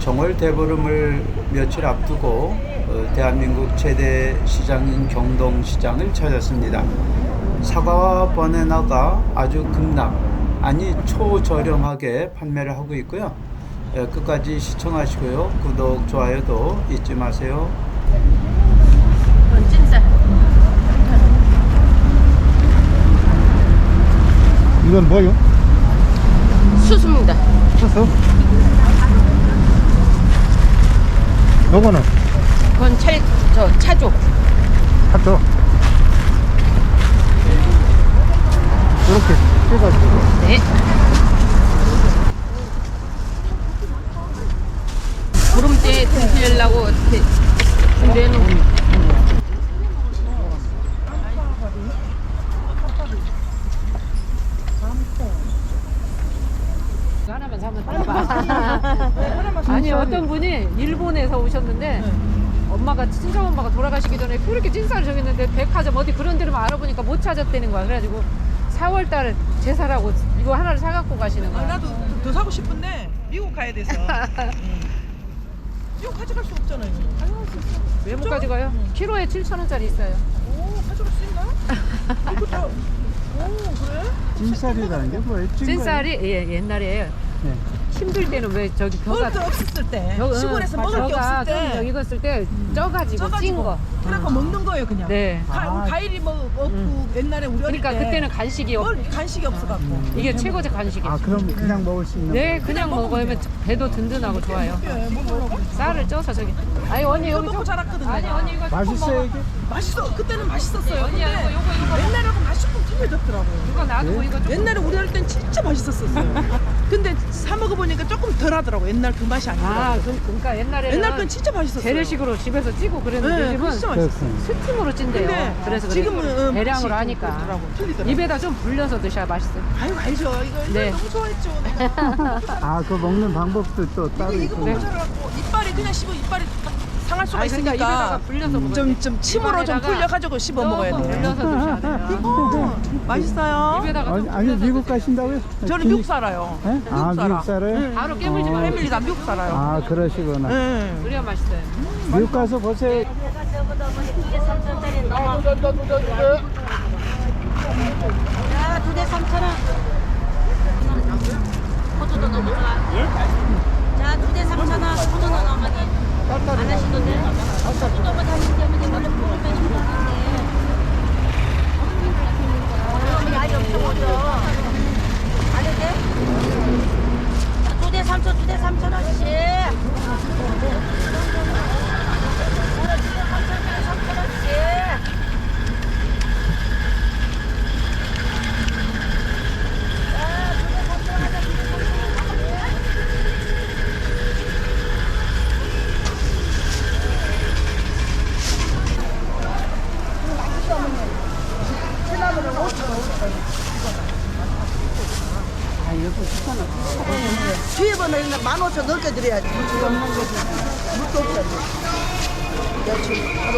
정월 대보름을 며칠 앞두고 어, 대한민국 최대 시장인 경동시장을 찾았습니다. 사과와 바나나가 아주 급락, 아니 초저렴하게 판매를 하고 있고요. 예, 끝까지 시청하시고요. 구독, 좋아요도 잊지 마세요. 이건 뭐요? 수수입니다. 쳤어? 요거는 그건 차, 저 차조. 샀죠? 이렇게 해가지고 네. 보름째 등 빌려려고 이렇게 준비해 놓은. 하나만 사면 봐. 아니 어떤 분이 일본에서 오셨는데 엄마가 친정 엄마가 돌아가시기 전에 그렇게 찐쌀을 정했는데 백화점 어디 그런 데를 알아보니까 못 찾았다는 거야. 그래가지고 4월 달에 제사라고 이거 하나를 사갖고 가시는 아, 거야. 나도 더- 더 사고 싶은데 미국 가야 돼서. 응. 미국 가져갈 수 없잖아요. 가져갈 수 있어. 왜 못? 가져가요? 키로에 7천 원짜리 있어요. 오, 가져갈 수 있나? 이거 다. 오, 그래? 찐쌀이라는 게 뭐예요? 찐 찐쌀이 예, 옛날에 네. 힘들 때는 왜 저기 먹을 벼가 게 없었을 때. 벼- 시골에서 응, 먹을 게 벼가 없을 좀 때. 여기 익었을 때 쪄가지고 찐 쪄가지고. 거. 그래갖고 먹는 거예요, 그냥. 네. 가, 아. 과일이 뭐 없고 응. 옛날에 우리 어릴 그러니까 때. 그때는 간식이 없. 뭘 간식이 없어갖고. 이게 최고의 간식이에요. 아 그럼 그냥 먹을 수 있는 네? 그냥 먹으면 배도 든든하고 좋아요. 예, 먹으려고. 쌀을 쪄서 저기. 아니 언니 이거 여기 먹고 좀- 자랐거든. 아니. 언니 이거 조금 맛있어요 먹어. 이게? 맛있어. 그때는 맛있었어요. 언니 이거 근데 요거 이거 옛날하고 맛이 조금 틀려졌더라고요. 이거 놔두고 네? 이거 좀. 옛날에 우리 어릴 땐 진짜 맛있었었어요. 먹어보니까 조금 덜 하더라고. 옛날 그 맛이 아니더라고. 아, 그, 그러니까 옛날에는 옛날 건 진짜 맛있었어요. 재래식으로 집에서 찌고 그랬는데 네, 요즘은 진짜 맛있었어요. 그렇군요. 스팀으로 찐대요. 근데 그래서 지금은. 음, 대량으로 하니까 그렇더라고. 틀리더라고. 입에다 좀 불려서 드셔야 맛있어요. 아유 알죠. 이거, 이거 네. 너무 좋아했죠. 내가. 아 그 먹는 방법도 또 따로 이거 이거 있고 네. 먹고 자라고 이빨이 그냥 씹어 이빨이 다 상할 수가 아니, 그러니까 입에다가 있으니까 불려서 먹어야 좀 돼. 좀 침으로 좀 입안에다가 풀려가지고 씹어 먹어야 조금 돼. 불려서 드셔야 돼요. 이거 맛있어요. 입에다가 아니, 좀 아니 불려서 미국 드세요. 가신다고요? 저는 기- 미국 살아요. 네? 아. 미국 살아요? 바로 깨물지 어. 말아요. 패밀리가 미국 살아요. 아 그러시구나 네. 그래야 맛있어요. 미국 가서 보세요 자, 두대 3천 원. 호두도 너무 좋아. 자, 두 대 3천 원. 호두는 어머니. 안 하시던데? 호두만 하시면 이제 먼저 부르면 힘들겠네. 어머니 아예 없어 보죠. 안 해도 돼? 두 대 3천, 두 대 3천 원씩. 두 대 3천, 두 대 3천 원씩. 뒤에 번호 있는 만 오천 넘게 드려야지. 물도 없는 거지. 물도 없잖아. 내가 지금 바로 붙자. 지금 친한 거 같은 한 달에 만 원씩 하나. 저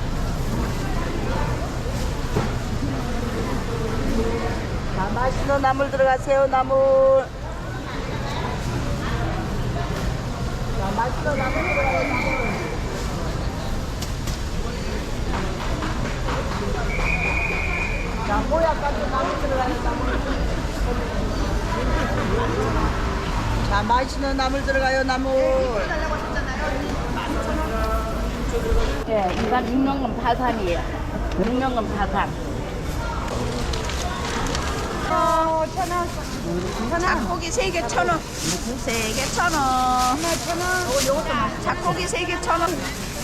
자, 맛있는 나물 들어가세요, 나물. 자, 맛있는 나물 들어가요, 나물. 자, 모야까지 나물 들어가요, 나물. 자, 맛있는 나물 들어가요, 나물. 예, 이건 6년금 파산이에요. 6년금 파산. 닭고기 3개 천 원. 3개 천 원. 하나 천 원. 닭고기 3개 천 원.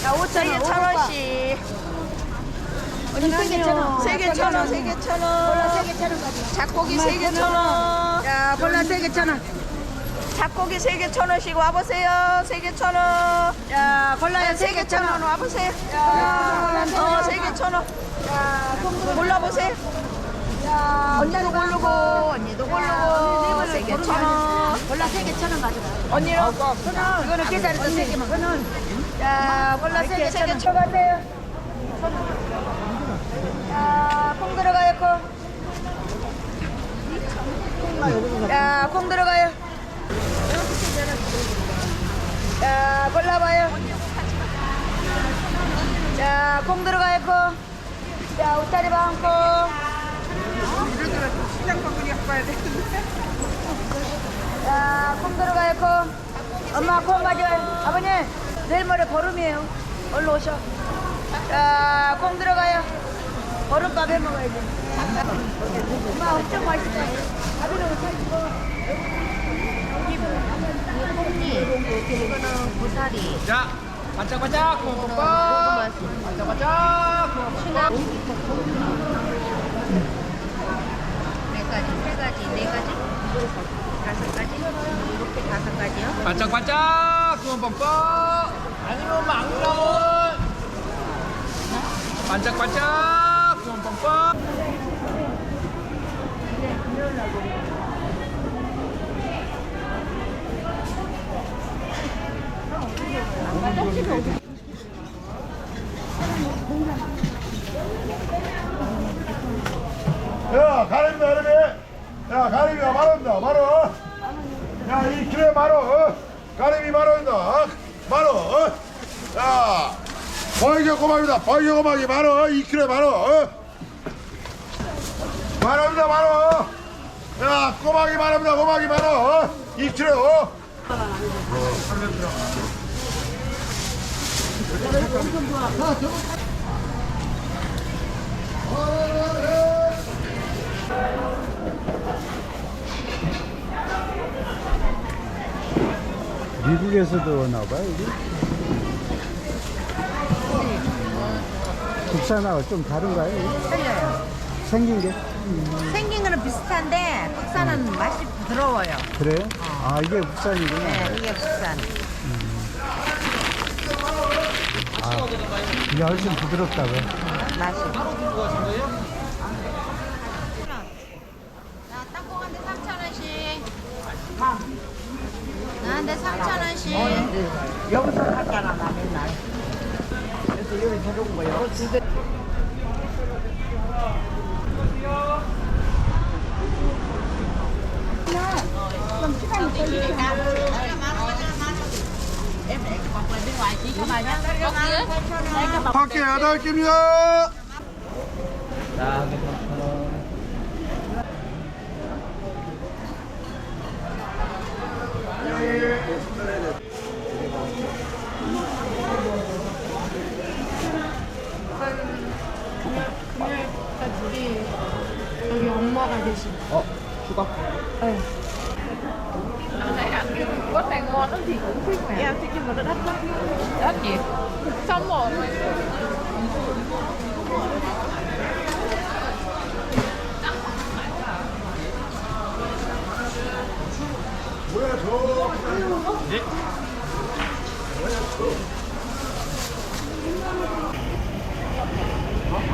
자, 5천 원, 천 원씩. 세개 천 원. 3개 천 원, 3개 천 원. 세개 천 원까지. 닭고기 3개 천 원. 야, 볼라 세 개 천 원. 닭고기 3개 천 원씩 와보세요. 3개 천 원. 야, 골라요. 세개 천 원. 와보세요. 어, 세 개 천 원. 골라보세요. 언니도 고르고, 언니도 고르고, 세개 천 원. 골라 세개 천 원 가져가. 언니는 이거는 계산해서 세 개만. 자, 골라 세 개, 세개 쳐가세요. 자, 콩 들어가요, 콩. 자, 콩 들어가요. 자, 골라봐요. 자, 콩 들어가요, 콩. 자, 우타리 방 콩. 자, 콩 들어가요, 콩. 엄마, 콩 가져와요. 아버님, 내일 모레 보름이에요. 얼른 오셔. 자, 콩 들어가요. 보름밥 해 먹어야지. 엄마, 엄청 맛있다. 아버님, 오셔. 이거는 고사리. 자, 반짝반짝 뽀뽀뽀. 반짝반짝. 가지? 네 가지? 다섯 가지? 이렇게 다섯 가지요? 반짝반짝 뽀뽀뽀. 아니면 막나온. 반짝반짝 뽀뽀뽀. 야, 가리비, 가리비. 야, 가리비가 만 원이다, 만 원. 야, 이 키로에 만 원. 가리비 만 원이다. 만 원. 야, 벌교 꼬막이다. 벌교 꼬막이 만 원. 이 키로에 만 원. 만 원이다, 만 원. 야, 꼬막이 만 원이다, 꼬막이 만 원. 이 키로. 미국에서도 오나 봐요, 여기? 국산하고 좀 다른가요? 틀려요. 생긴 게? 생긴 거는 비슷한데 국산은 맛이 부드러워요. 그래요? 아, 이게 국산이구나. 네, 이게 국산. 이게 훨씬 부드럽다고. 맛이. 자, 땅콩한테 3천 원씩. 나한테 3천 원씩. 여기서 갔잖아, 나 맨날. 그래서 여기 데려온 거예요. 밖에 여덟 개입니다.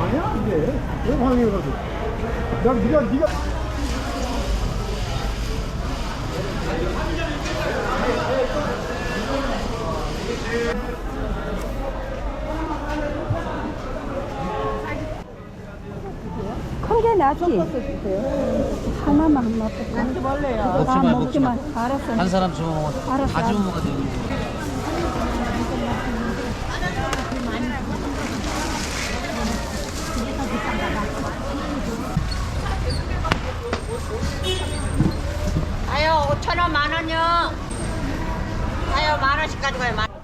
아니야, 이게. 왜 방해가지고? 난 네가, 네가. 큰 게 낫지. 하나만 한 맛. 먹지 말래요. 다 먹지만 알았어. 한 사람 주면. 알았어. 다 주면 먹어도 돼. 아유, 5천 원, 만 원요. 아유, 만 원씩 가져가요, 만 원.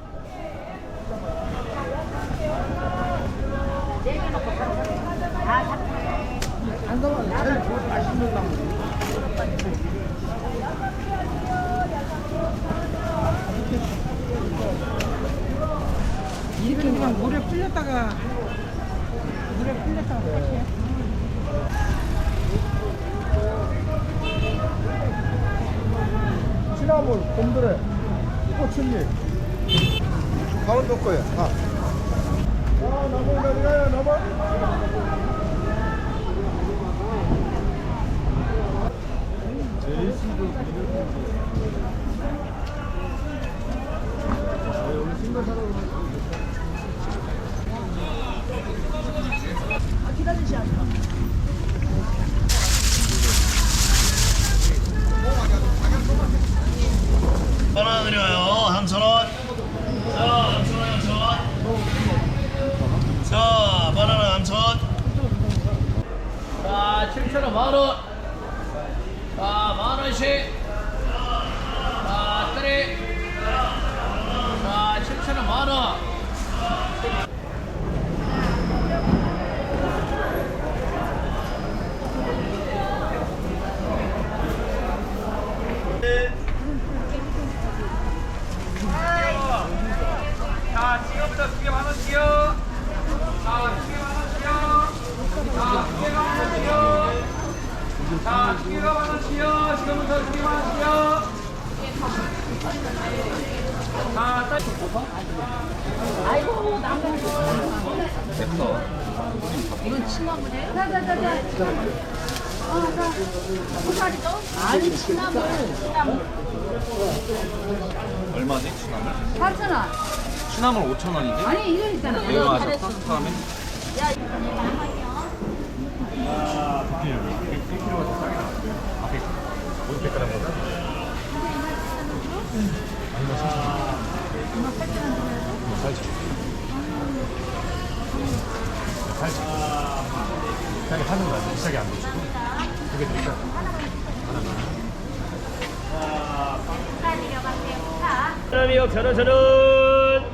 이렇게 그냥 물에 풀렸다가 물에 풀렸다가 다시 곰들에, 꽃잎. 바로 놓을 거야. 아. 아, 넘어온다, 니가요, 넘어. 바나나 드려요. 3,000원. 자, 3,000원, 3,000원. 자, 바나나 3,000원. 자, 7,000원 만 원. 자, 만 원씩. 자, 뜨리. 자, 7,000원 만 원. 자, 지금부터 두개 만 원씩요. 자, 두개 만 원씩요. 자, 두개 만 원씩요. 자, 딸. 얼마지? 추나물? 4,000원. 추나물 5,000원이지? 아니, 이거 있잖아. 내가 하셨어? 다음에? 천원 천원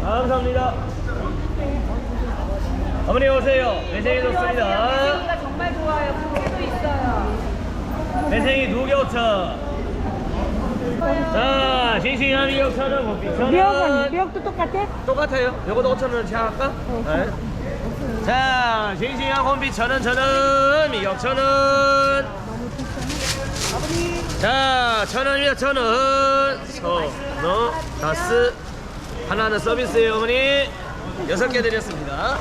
감사합니다 어머니 오세요. 매생이 좋습니다. 정말 좋아요. 국회도 있어요. 매생이 5천 자 싱싱한 미역 천원 고기 천원 미역도 똑같아? 똑같아요. 요거도 5천원 제할까? 네. 자 싱싱한 곰비 천 원 천 원 미역 천 원 자 천원입니다 천원 서너 다스. 하나는 서비스예요 어머니. 여섯 개 드렸습니다